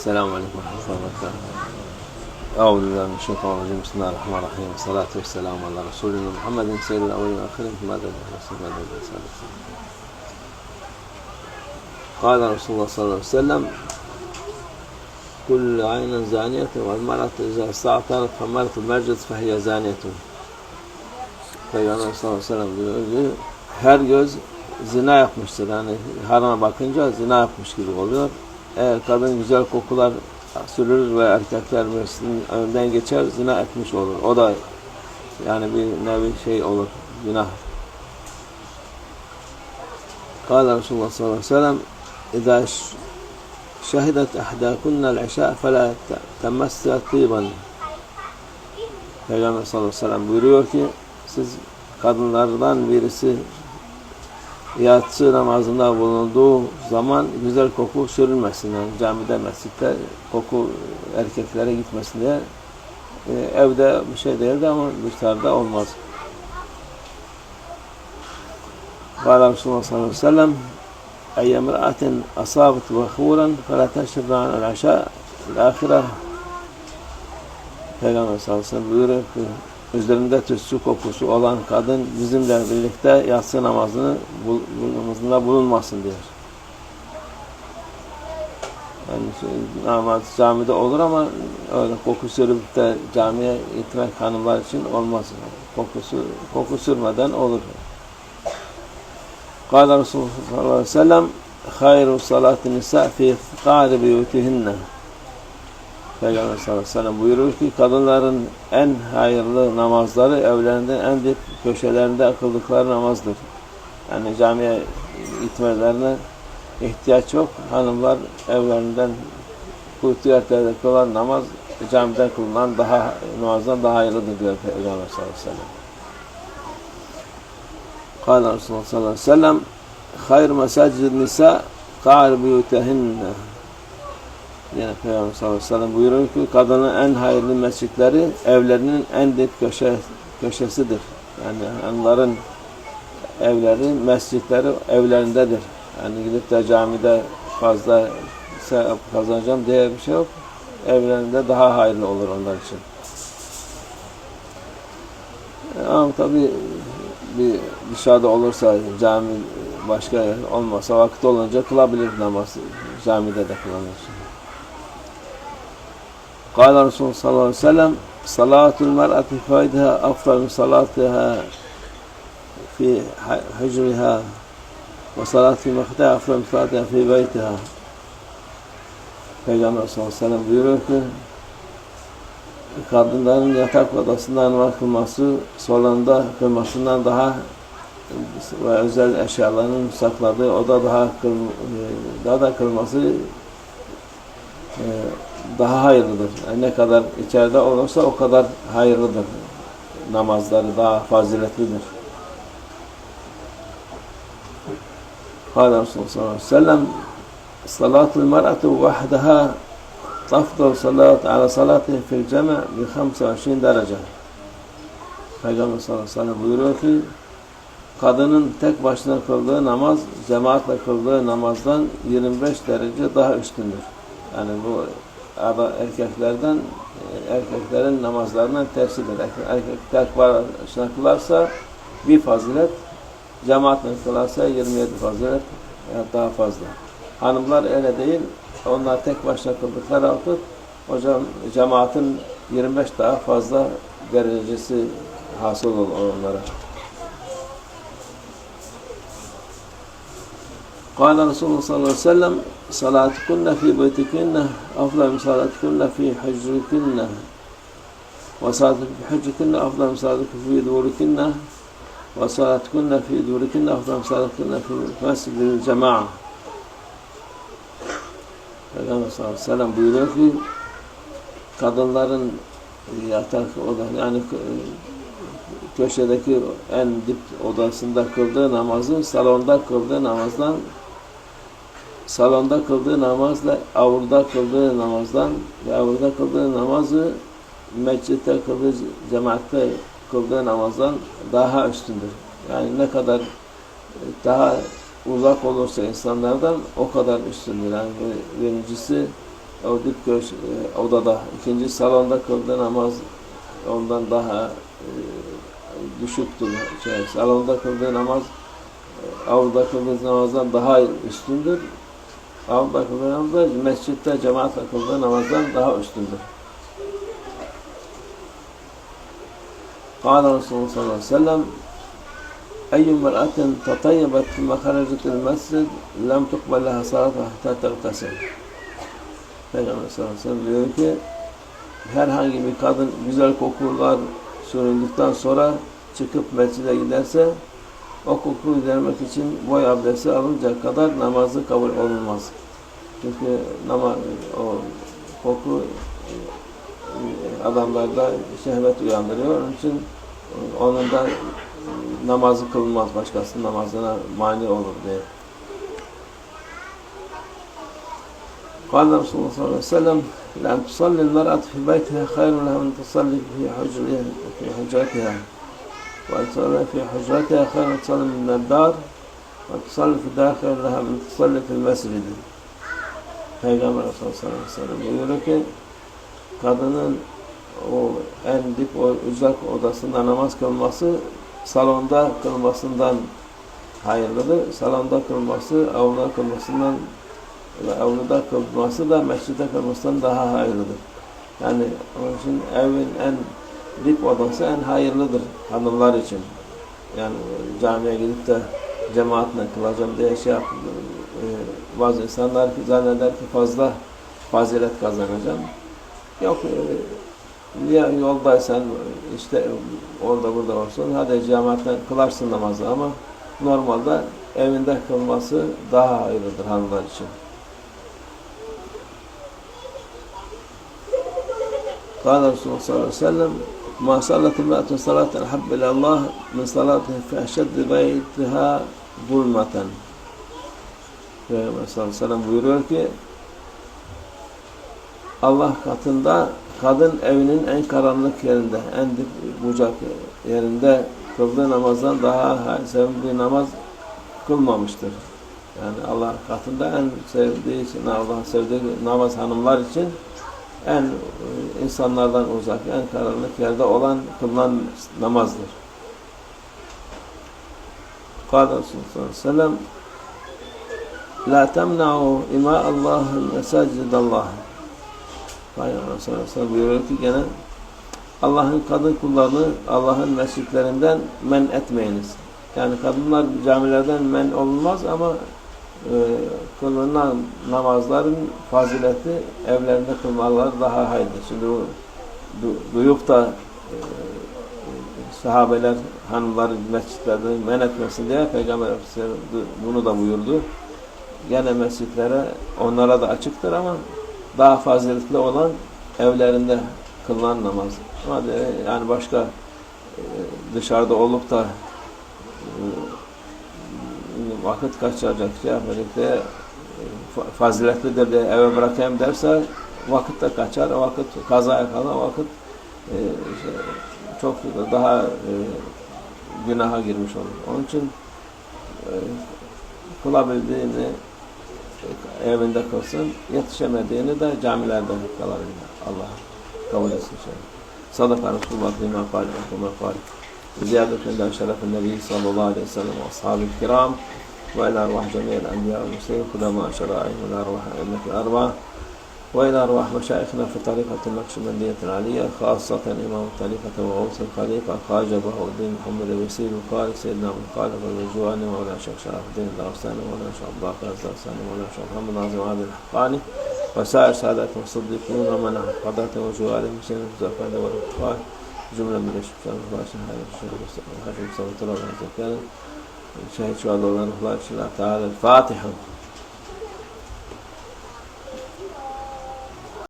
السلام عليكم ورحمة الله وبركاته أعوذ بالله من الشيطان الرجيم بسم الله الرحمن الرحيم والصلاة والسلام على رسولنا محمد سيد الأولين والآخرين ماذا ماذا قال رسول الله صلى الله عليه وسلم كل عين زانية والمرأة إذا استعطرت فمرت المجلس فهي زانية Peygamber sallallahu aleyhi ve sellem diyor ki her göz zina yapmıştır. Yani harama bakınca zina yapmış gibi oluyor. Eğer kadın güzel kokular sürür ve erkekler meclisinin önünden geçer zina etmiş olur. O da yani bir nevi şey olur. Günah. Kâle Resulullah sallallahu aleyhi ve sellem İzâ şehidet ehdâkunna el-işâ felâ temessâ tîban Peygamber sallallahu aleyhi ve sellem buyuruyor ki siz kadınlardan birisi yatsı namazında bulunduğu zaman güzel koku sürülmesin. Yani camide, mescitte koku erkeklere gitmesin diye e, evde bir şey değildi ama dışarıda olmaz. Kâle Resulullah sallallahu aleyhi ve sellem أي امرأة أصابت بخورا فلا تشرب عن العشاء الآخرة Peygamber sallallahu aleyhi ve sellem buyuruyor ki üzerinde tütsü kokusu olan kadın bizimle birlikte yatsı namazını namazında bulunmasın diyor. Yani şey, namaz camide olur ama öyle koku sürüp de camiye gitmek hanımlar için olmaz. Kokusu, koku sürmeden olur. Kâle Resulullah sallallahu aleyhi ve sellem hayru salâtin nisa fî qâri biyutihinne Peygamber sallallahu aleyhi ve sellem buyuruyor ki kadınların en hayırlı namazları evlerinde en dip köşelerinde kıldıkları namazdır. Yani camiye gitmelerine ihtiyaç yok. Hanımlar evlerinden kuytu yerlerde kılan namaz camiden kılınan daha namazdan daha hayırlıdır diyor Peygamber sallallahu aleyhi ve sellem. Kâle Resulullah sallallahu aleyhi ve sellem hayr mesacid nisa kâr biyutehinne Yine Peygamber sallallahu aleyhi ve sellem buyuruyor ki kadının en hayırlı mescitleri evlerinin en dip köşe, köşesidir. Yani hanımların evleri, mescitleri evlerindedir. Yani gidip de camide fazla sevap kazanacağım diye bir şey yok. Evlerinde daha hayırlı olur onlar için. Ama tabi bir dışarıda olursa cami başka olmasa vakit olunca kılabilir namaz. Camide de kılanır. Kâle Resulullah sallallahu aleyhi ve sellem Salatul mer'ati faydaha afdal salatiha fi hücriha ve salatu mekte afdal salatiha fi beytiha. Peygamber sallallahu aleyhi ve sellem buyuruyor ki kadınların yatak odasında namaz kılması salonda kılmasından daha ve özel eşyalarının sakladığı oda daha kıl, e, daha da kılması e, daha hayırlıdır. Yani ne kadar içeride olursa o kadar hayırlıdır. Namazları daha faziletlidir. Kâle Resulullah sallallahu aleyhi ve sellem salatul mer'atu vahdaha tafdal salat ala salatihi fil cema bi 25 derece. Peygamber sallallahu aleyhi ve sellem buyuruyor ki kadının tek başına kıldığı namaz cemaatle kıldığı namazdan 25 derece daha üstündür. Yani bu erkeklerden erkeklerin namazlarından tersidir. Erkek tek başına kılarsa bir fazilet, cemaatle kılarsa 27 fazilet daha fazla. Hanımlar öyle değil. Onlar tek başına kıldıkları vakit hocam cemaatin 25 daha fazla derecesi hasıl olur onlara. قال رسول الله صلى الله عليه وسلم صلاتكن في بيتكن أفضل من صلاتكن في حجركن وصلاتكن في حجركن أفضل من صلاتكن في دوركن وصلاتكن في دوركن أفضل من صلاتكن في مسجد الجماعة Peygamber sallallahu aleyhi ve sellem buyuruyor ki kadınların yatak oda yani köşedeki en dip odasında kıldığı namazı salonda kıldığı namazdan salonda kıldığı namazla avurda kıldığı namazdan ve avurda kıldığı namazı mescitte kıldığı cemaatte kıldığı namazdan daha üstündür. Yani ne kadar daha uzak olursa insanlardan o kadar üstündür. Yani birincisi o dip köş e, odada ikinci salonda kıldığı namaz ondan daha e, düşüktür. Şey, salonda kıldığı namaz e, avluda kıldığı namazdan daha üstündür. Avluda kıldığı namaz da mescitte cemaatle kıldığı namazdan daha üstündür. قال رسول الله صلى الله عليه وسلم أي امرأة تطيبت ثم خرجت المسجد لم تقبل لها صلاتها حتى تغتسل Peygamber sallallahu aleyhi ve sellem diyor ki herhangi bir kadın güzel kokular sürüldükten sonra çıkıp mescide giderse o kokuyu gidermek için boy abdesti alınca kadar namazı kabul olunmaz. Çünkü nama, o koku e, adamlarda şehvet uyandırıyor. Onun için onun da namazı kılınmaz. Başkasının namazına mani olur diye. قال رسول الله صلى الله عليه وسلم لأن تصلي المرأة في بيتها خير لها من تصلي في حجرها في حجرتها وأن تصلي في حجرتها خير من تصلي من الدار وأن تصلي في الدار خير لها من تصلي في المسجد Peygamber Resulullah sallallahu aleyhi ve sellem buyuruyor ki kadının o en dip o uzak odasında namaz kılması salonda kılmasından hayırlıdır. Salonda kılması avluda kılmasından ve avluda kılması da mescide kılmasından daha hayırlıdır. Yani onun için evin en dip odası en hayırlıdır hanımlar için. Yani camiye gidip de cemaatle kılacağım diye şey yap, e, bazı insanlar ki zanneder ki fazla fazilet kazanacağım. Yok e, ya yoldaysan işte orada burada olsun hadi cemaatle kılarsın namazı ama normalde evinde kılması daha hayırlıdır hanımlar için. قال رسول الله صلى الله عليه وسلم ما صلت امرأة صلاة أحب إلى الله من صلاتها في أشد بيتها ظلمة Peygamber sallallahu aleyhi ve sellem buyuruyor ki Allah katında kadın evinin en karanlık yerinde, en dip bucak yerinde kıldığı namazdan daha sevdiği namaz kılmamıştır. Yani Allah katında en sevdiği için, Allah'ın sevdiği namaz hanımlar için en insanlardan uzak, en karanlık yerde olan kılınan namazdır. Resulullah sallallahu aleyhi La temna'u ima Allah'ın mesacid-Allah. Peygamber sallallahu aleyhi buyuruyor ki gene Allah'ın kadın kullarını Allah'ın mescitlerinden men etmeyiniz. Yani kadınlar camilerden men olunmaz ama e, kılınan namazların fazileti evlerinde kılmalar daha hayırlı. Şimdi bu du, duyup da e, sahabeler hanımların mescitlerde men etmesin diye Peygamber bunu da buyurdu. Gene mescitlere onlara da açıktır ama daha faziletli olan evlerinde kılınan namaz. Yani başka e, dışarıda olup da e, vakit kaçacak ya böylelikle faziletlidir diye eve bırakayım derse vakit de kaçar, vakit kazaya kalır, vakit e, çok daha e, günaha girmiş olur. Onun için e, kılabildiğini e, evinde kılsın, yetişemediğini de camilerde kılabilir. Allah kabul etsin şey. inşallah. Sadaka Resulullah lima falik, lima falik. Şerefin Nebi sallallahu aleyhi ve sellem ve ashabi kiram. وإلى أرواح جميع الأنبياء والمرسلين كلما شرائعهم إلى أرواح أئمة الأربعة. وإلى أرواح مشايخنا في طريقة النقشبندية العالية خاصة إمام الطريقة وغوث الخليفة خواجة بهاء الدين محمد الوسيل القارئ سيدنا أبو الخالق الرجواني مولانا الشيخ شرف الدين الدرساني مولانا الشيخ عبد الباقر الدرساني مولانا الشيخ محمد ناظم عادل الحقاني وسائر سادات المصدقين ومن حفظتهم وجوارهم من سنة الزفان والأطفال جملة من الشيخ الباشا هذا الشيخ الحاج مصطفى الله gente vai adorando o Lat Natal, Fatiha.